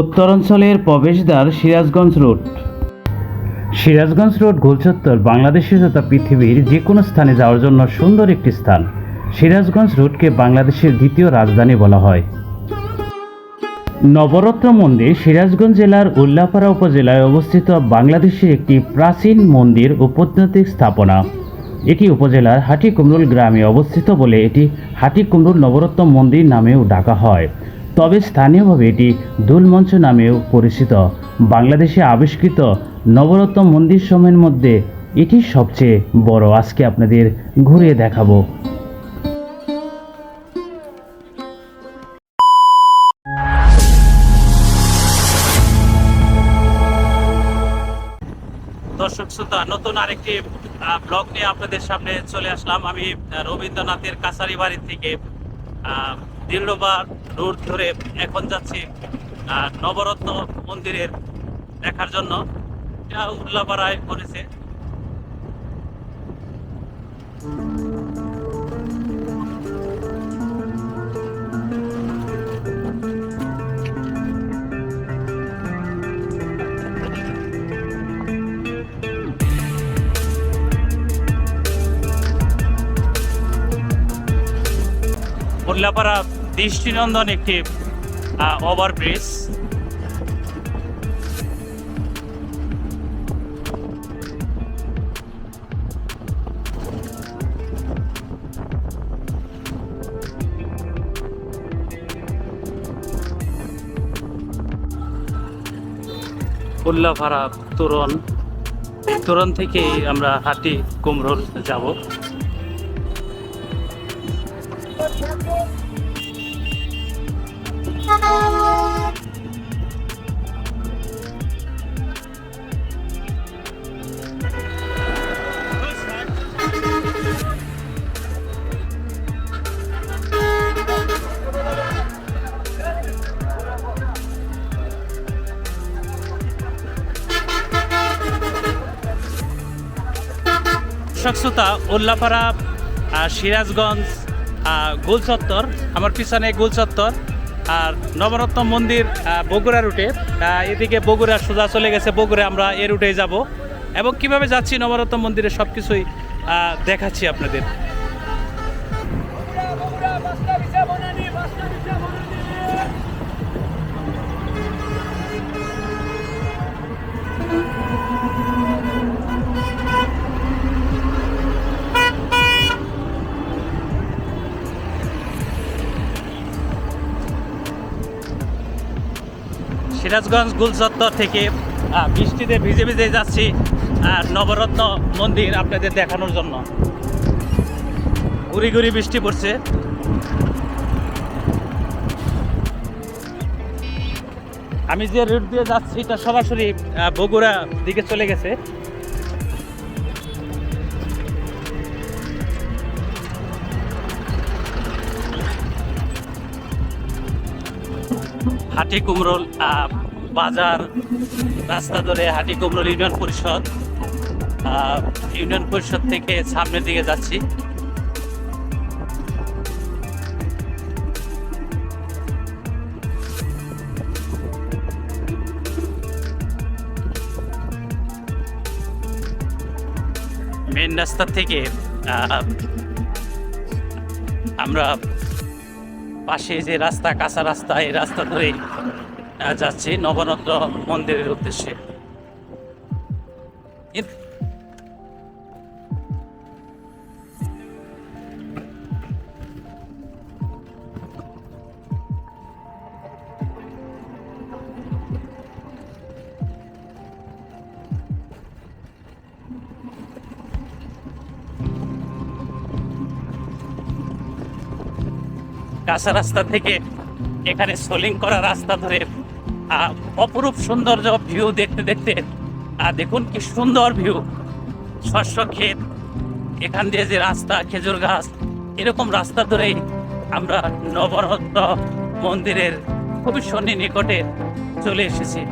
উত্তরাঞ্চলের প্রবেশদ্বার Sirajganj road. Sirajganj road গোলচত্বর বাংলাদেশের তথা পৃথিবীর যে কোনো স্থানে যাওয়ার জন্য সুন্দর একটি স্থান। সিরাজগঞ্জ রোডকে বাংলাদেশের দ্বিতীয় রাজধানী বলা হয়। নবরত্ন মন্দির সিরাজগঞ্জ জেলার উল্লাপাড়া উপজেলায় অবস্থিত বাংলাদেশের একটি প্রাচীন মন্দির ও প্রত্নতাত্ত্বিক স্থাপনা। এটি উপজেলার হাটিকুমরুল গ্রামে অবস্থিত বলে এটি হাটিকুমরুল নবরত্ন মন্দির নামেও ডাকা হয়। তবে স্থানীয়ভাবে এটি দুলমঞ্চ নামেও পরিচিত। বাংলাদেশে আবিষ্কৃত নবরত্ন মন্দির সময়ের মধ্যে এটি সবচেয়ে বড়। আজকে আপনাদের ঘুরিয়ে দেখাবো। দর্শক শ্রোতা নতুন আরেকটি ব্লগ নিয়ে আপনাদের সামনে চলে আসলাম। আমি রবীন্দ্রনাথের কাছারি বাড়ি থেকে আহ, রোড ধরে এখন যাচ্ছি নবরত্ন মন্দিরের দেখার জন্য। এটা উল্লাপাড়ায় করেছে উল্লাপাড়া দৃষ্টিনন্দন একটি ওভারব্রিজ উল্লাপাড়া তোরণ। তোরণ থেকেই আমরা হাটি কুমরোল যাব। দর্শকশ্রোতা উল্লাপাড়া আহ, সিরাজগঞ্জ গোলচত্বর আমার পিছনে গোলচত্বর আর নবরত্ন মন্দির বগুড়া রুটে। এদিকে বগুড়া সোজা চলে গেছে বগুড়া আমরা এ রুটে যাব। এবং কীভাবে যাচ্ছি নবরত্ন মন্দিরে সব কিছুই দেখাচ্ছি আপনাদের। সিরাজগঞ্জ, গুলচত্বর থেকে বৃষ্টিতে ভিজে ভিজে যাচ্ছি, আর নবরত্ন মন্দির আপনাদের দেখানোর জন্য। গুড়ি গুড়ি বৃষ্টি পড়ছে। আমি যে রুট দিয়ে যাচ্ছি, এটা সরাসরি বগুড়া দিকে চলে গেছে। হাটি কুমরোল বাজার, রাস্তা ধরে হাটি কুমরোল ইউনিয়ন পরিষদ ইউনিয়ন পরিষদ থেকে সামনের দিকে যাচ্ছি। মেন রাস্তা থেকে আমরা পাশে যে রাস্তা কাঁচা রাস্তা এই রাস্তা ধরেই যাচ্ছি নবনন্দ মন্দিরের উদ্দেশ্যে। কাঁচা রাস্তা থেকে এখানে সোলিং করা রাস্তা ধরে অপরূপ সৌন্দর্য ভিউ দেখতে দেখতে আর দেখুন কি সুন্দর ভিউ শস্য ক্ষেত, এখান দিয়ে যে রাস্তা, খেজুর গাছ, এরকম রাস্তা ধরেই আমরা নবরত্ন মন্দিরের খুবই সন্নি নিকটে চলে এসেছি।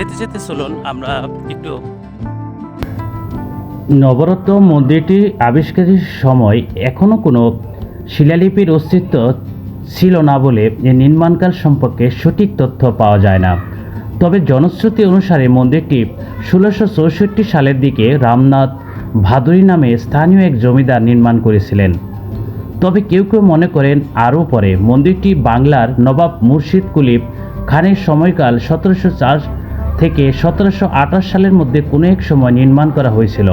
যেতে যেতে চলুন, আমরা একটু নবরত্ন মন্দিরটি আবিষ্কারের সময় এখনও কোনো শিলালিপির অস্তিত্ব ছিল না বলে এর নির্মাণকাল সম্পর্কে সঠিক তথ্য পাওয়া যায় না। তবে জনশ্রুতি অনুসারে মন্দিরটি ষোলোশো চৌষট্টি সালের দিকে রামনাথ ভাদুরী নামে স্থানীয় এক জমিদার নির্মাণ করেছিলেন। তবে কেউ কেউ মনে করেন আরও পরে মন্দিরটি বাংলার নবাব মুর্শিদ কুলিব খানের সময়কাল সতেরোশো চার থেকে সতেরোশো আঠাশ সালের মধ্যে কোনো এক সময় নির্মাণ করা হয়েছিল।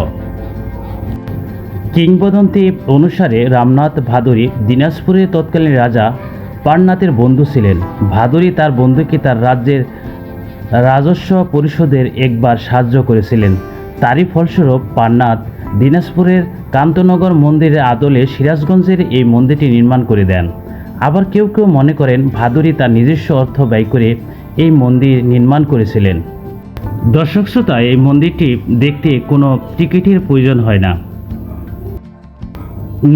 কিংবদন্তি অনুসারে রামনাথ ভাদুরী দিনাজপুরের তৎকালীন রাজা পারনাথের বন্ধু ছিলেন। ভাদুরী তার বন্ধুকে তার রাজ্যের রাজস্ব পরিষদের একবার সাহায্য করেছিলেন। তারই ফলস্বরূপ পান্নাথ দিনাজপুরের কান্তনগর মন্দিরের আদলে সিরাজগঞ্জের এই মন্দিরটি নির্মাণ করে দেন। আবার কেউ কেউ মনে করেন ভাদুরী তার নিজস্ব অর্থ ব্যয় করে এই মন্দির নির্মাণ করেছিলেন। দর্শক শ্রোতা, এই মন্দিরটি দেখতে কোনো টিকিটের প্রয়োজন হয় না।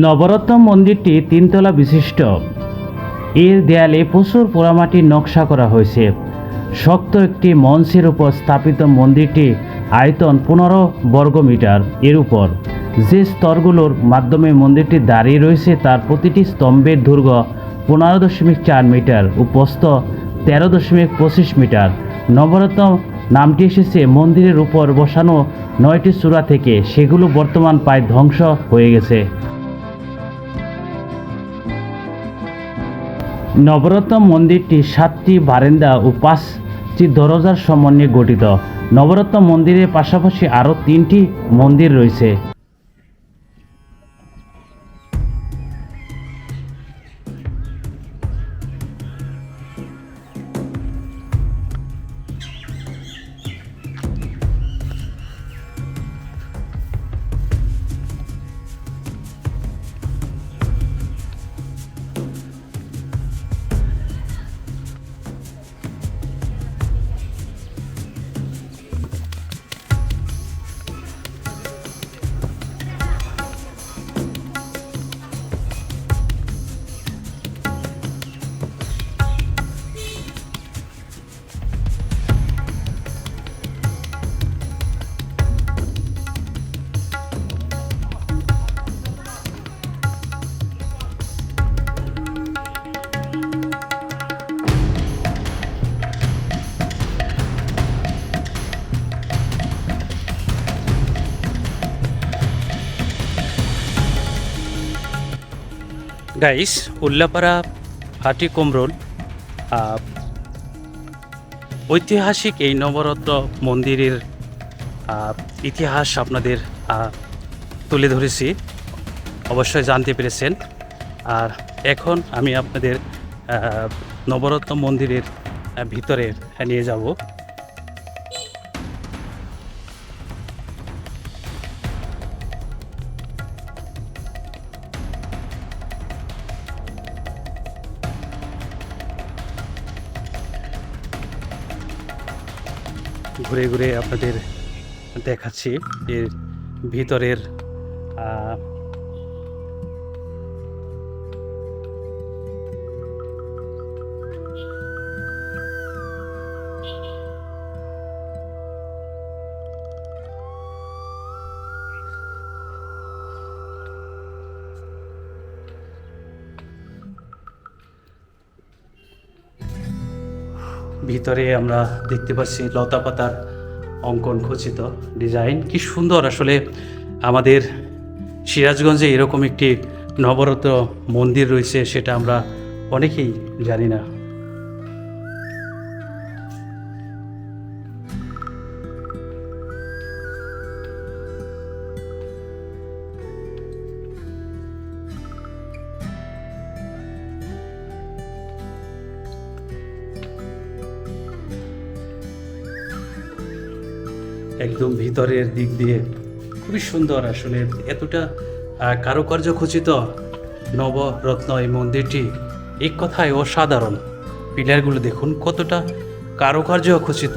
নবরত্ন মন্দিরটি তিনতলা বিশিষ্ট। এর দেয়ালে প্রচুর পোড়ামাটির নকশা করা হয়েছে। শক্ত একটি মঞ্চের উপর স্থাপিত মন্দিরটি আয়তন পনেরো বর্গমিটার এর উপর যে স্তরগুলোর মাধ্যমে মন্দিরটি দাঁড়িয়ে রয়েছে, তার প্রতিটি স্তম্ভের দৈর্ঘ্য পনেরো দশমিক চার মিটার ও প্রস্থ তেরো দশমিক পঁচিশ মিটার। নবরত্ন নামটি এসেছে মন্দিরের উপর বসানো নয়টি চূড়া থেকে। সেগুলো বর্তমান প্রায় ধ্বংস হয়ে গেছে। নবরত্ন মন্দিরটি সাতটি বারেন্দা ও পাঁচটি দরজার সমন্বয়ে গঠিত। নবরত্ন মন্দিরের পাশাপাশি আরও তিনটি মন্দির রয়েছে। গাইস উল্লাপাড়া হাটি কুমরুল ঐতিহাসিক এই নবরত্ন মন্দিরের ইতিহাস আপনাদের তুলে ধরেছি। অবশ্যই জানতে পেরেছেন। আর এখন আমি আপনাদের নবরত্ন মন্দিরের ভিতরে নিয়ে যাব। ঘুরে ঘুরে আপনাদের দেখাচ্ছি এর ভিতরের ভিতরে আমরা দেখতে পাচ্ছি লতা পাতার অঙ্কন খচিত ডিজাইন। কি সুন্দর আসলে আমাদের সিরাজগঞ্জে এরকম একটি নবরত মন্দির রয়েছে, সেটা আমরা অনেকেই জানি না। একদম ভিতরের দিক দিয়ে খুবই সুন্দর আসলে এতটা কারুকার্য খচিত নবরত্ন এই মন্দিরটি। এক কথায় অসাধারণ। পিলারগুলো দেখুন, কতটা কারুকার্য খচিত,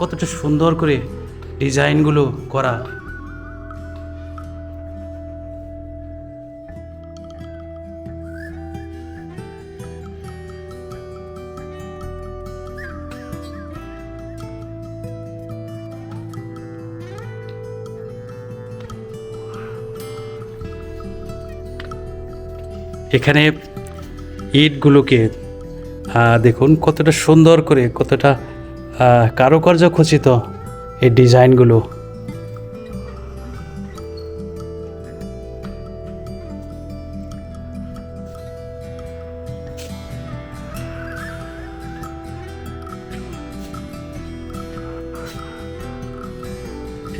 কতটা সুন্দর করে ডিজাইনগুলো করা। এখানে ইটগুলোকে দেখুন কতটা সুন্দর করে, কতটা কারুকার্য খচিত এই ডিজাইনগুলো।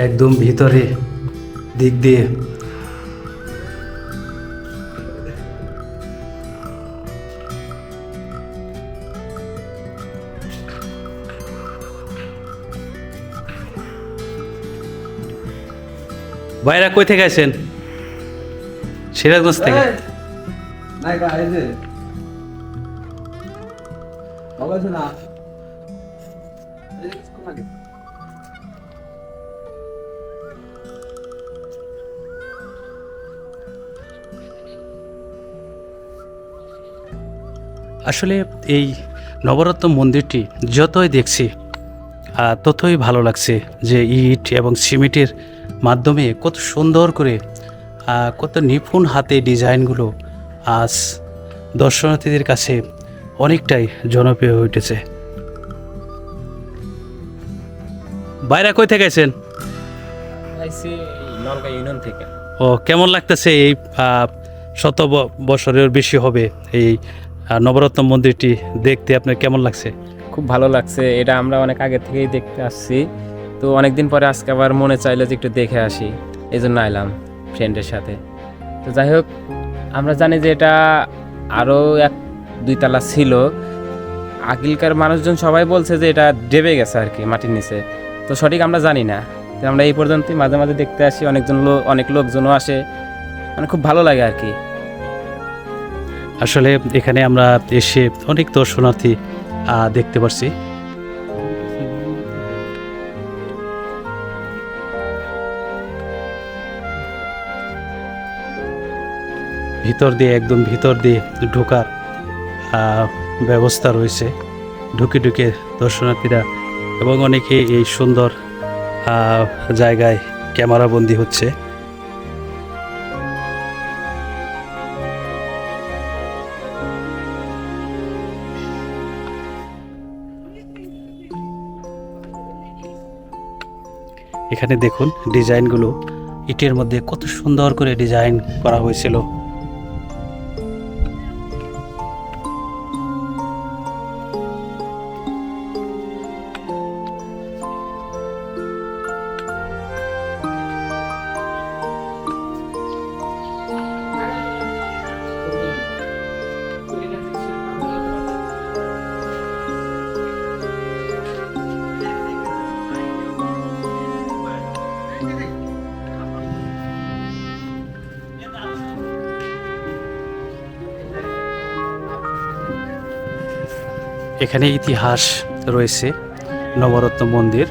একদম ভিতরে দিক দিয়ে বাইরা কই থেকে আছেন সিরাজগঞ্জ থেকে। আসলে এই নবরত্ন মন্দিরটি যতই দেখছি ততই ভালো লাগছে যে ইট এবং সিমেন্টের মাধ্যমে কত সুন্দর করে কত নিপুণ হাতে ডিজাইনগুলো আজ দর্শনার্থীদের কাছে অনেকটাই জনপ্রিয় হয়ে উঠেছে। বাইরে কই থেকে আছেন ইউনিয়ন থেকে। ও কেমন লাগতেছে এই শত বছরের বেশি হবে এই নবরত্ন মন্দিরটি দেখতে? আপনার কেমন লাগছে? খুব ভালো লাগছে। এটা আমরা অনেক আগে থেকেই দেখতে আসছি। তো অনেকদিন পরে আজকে আবার মনে চাইলো যে একটু দেখে আসি। এই জন্য আইলাম ফ্রেন্ডের সাথে। তো যাই হোক, আমরা জানি যে এটা আরও এক দুইতলা ছিল। আগিলকার মানুষজন সবাই বলছে যে এটা ডেবে গেছে আর কি মাটির নিচে। তো সঠিক আমরা জানি না। তো আমরা এই পর্যন্তই মাঝে মাঝে দেখতে আসি, অনেকজন লোক অনেক লোকজনও আসে। মানে খুব ভালো লাগে আর কি। আসলে এখানে আমরা এসে অনেক দর্শনার্থী দেখতে পারছি। ভিতর দিয়ে, একদম ভিতর দিয়ে ঢোকার ব্যবস্থা রয়েছে। ঢুকে ঢুকে দর্শনার্থীরা এবং অনেকে এই সুন্দর জায়গায় ক্যামেরাবন্দি হচ্ছে। এখানে দেখুন ডিজাইনগুলো। ইটের মধ্যে কত সুন্দর করে ডিজাইন করা হয়েছিল। এখানে ইতিহাস রয়েছে, নবরত্ন মন্দির।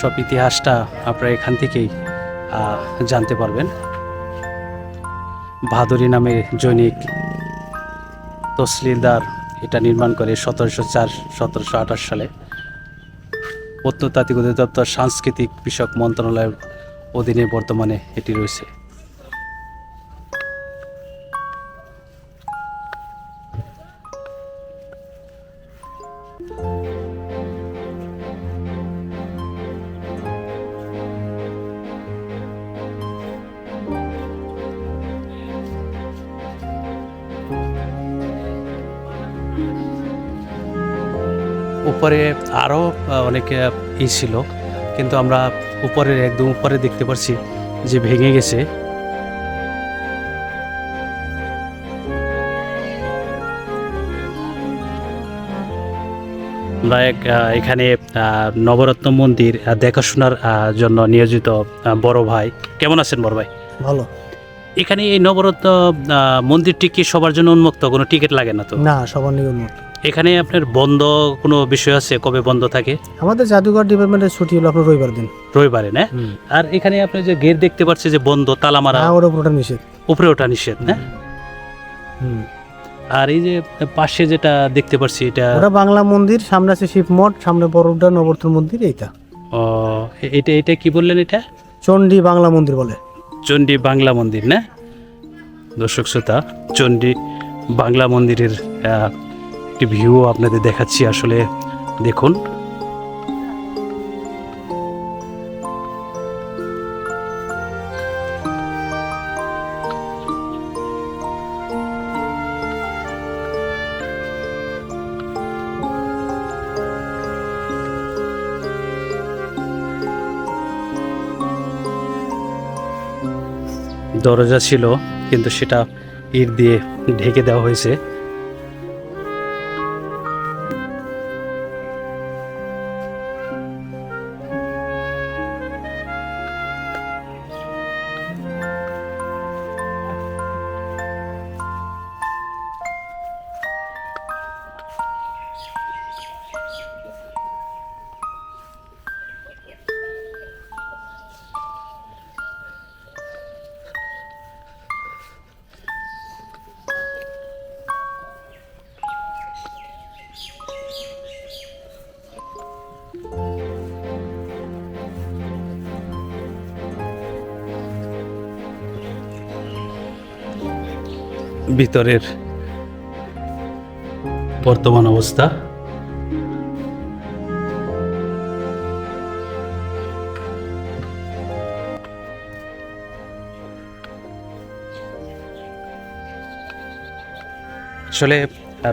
সব ইতিহাসটা আপনারা এখান থেকেই জানতে পারবেন। ভাদুরী নামে জৈনিক তসলিলদার এটা নির্মাণ করে সতেরোশো চার, সতেরোশো আঠাশ সালে। প্রত্নতাত্ত্বিক অধিদপ্তর সাংস্কৃতিক বিষয়ক মন্ত্রণালয়ের অধীনে বর্তমানে এটি রয়েছে। উপরে আরও অনেক ই ছিল। কিন্তু আমরা উপরের একদম উপরে দেখতে পাচ্ছি যে ভেঙে গেছে। আমরা এখানে আহ, নবরত্ন মন্দির দেখাশোনার আহ, জন্য নিয়োজিত বড় ভাই। কেমন আছেন বড় ভাই? ভালো। এখানে এই নবরত্ন মন্দিরটি কি সবার জন্য উন্মুক্ত? কোনো টিকিট লাগে না তো? না সবার নিয়ে উন্নত এখানে আপনার বন্ধ কোনো বিষয় আছে? কবে বন্ধ থাকে? আমাদের জাদুঘর ডিপার্টমেন্টের ছুটি হলো আপনার রবিবার দিন। রবিবারে না? আর এখানে আপনি যে গেট দেখতে পাচ্ছেন যে বন্ধ তালা মারা হ্যাঁ ওর পুরোটা নিষেধ। উপরে ওঠা নিষেধ না? হুম। আর এই যে পাশে যেটা দেখতে পাচ্ছি এটা ওটা বাংলা মন্দির সামনে আছে শিব মঠ সামনে বড়টা নবর্তন মন্দির এইটা। ও, এটা এটা কি বললেন এটা? চণ্ডী বাংলা মন্দির বলে। চণ্ডী বাংলা মন্দির না? দর্শক শ্রোতা চণ্ডী বাংলা মন্দিরের একটি ভিউ আপনাদের দেখাচ্ছি আসলে। দেখুন। দরজা ছিল, কিন্তু সেটা ইট দিয়ে ঢেকে দেওয়া হয়েছে। ভিতরের বর্তমান অবস্থা। আসলে,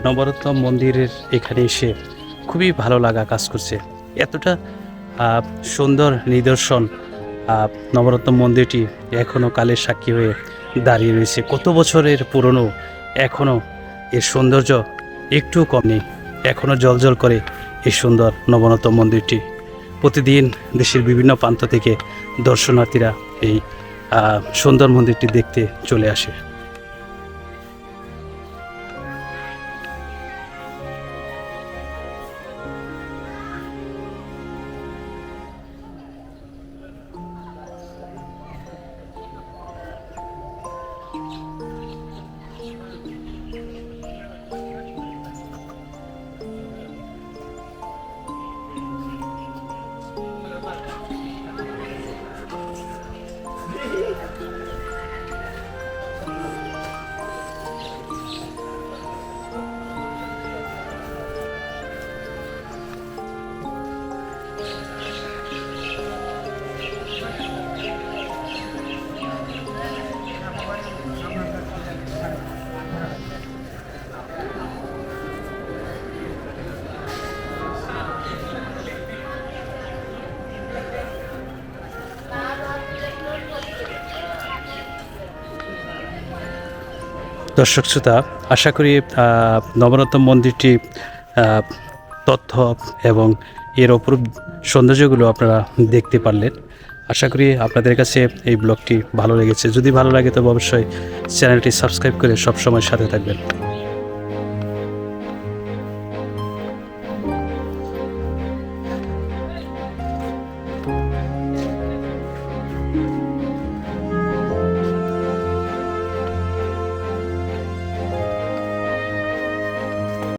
নবরত্ন মন্দিরের এখানে এসে খুবই ভালো লাগা কাজ করছে। এতটা সুন্দর নিদর্শন নবরত্ন মন্দিরটি এখনও কালের সাক্ষী হয়ে দাঁড়িয়ে রয়েছে। কত বছরের পুরনো এখনও এর সৌন্দর্য একটু কম নেই। এখনও জল করে এই সুন্দর নবনত মন্দিরটি। প্রতিদিন দেশের বিভিন্ন প্রান্ত থেকে দর্শনার্থীরা এই সুন্দর মন্দিরটি দেখতে চলে আসে। দর্শক শ্রোতা, আশা করি নবরত্ন মন্দিরটি তথ্য এবং এর অপরূপ সৌন্দর্যগুলো আপনারা দেখতে পারলেন। আশা করি আপনাদের কাছে এই ব্লগটি ভালো লেগেছে। যদি ভালো লাগে, তবে অবশ্যই চ্যানেলটি সাবস্ক্রাইব করে সবসময় সাথে থাকবেন।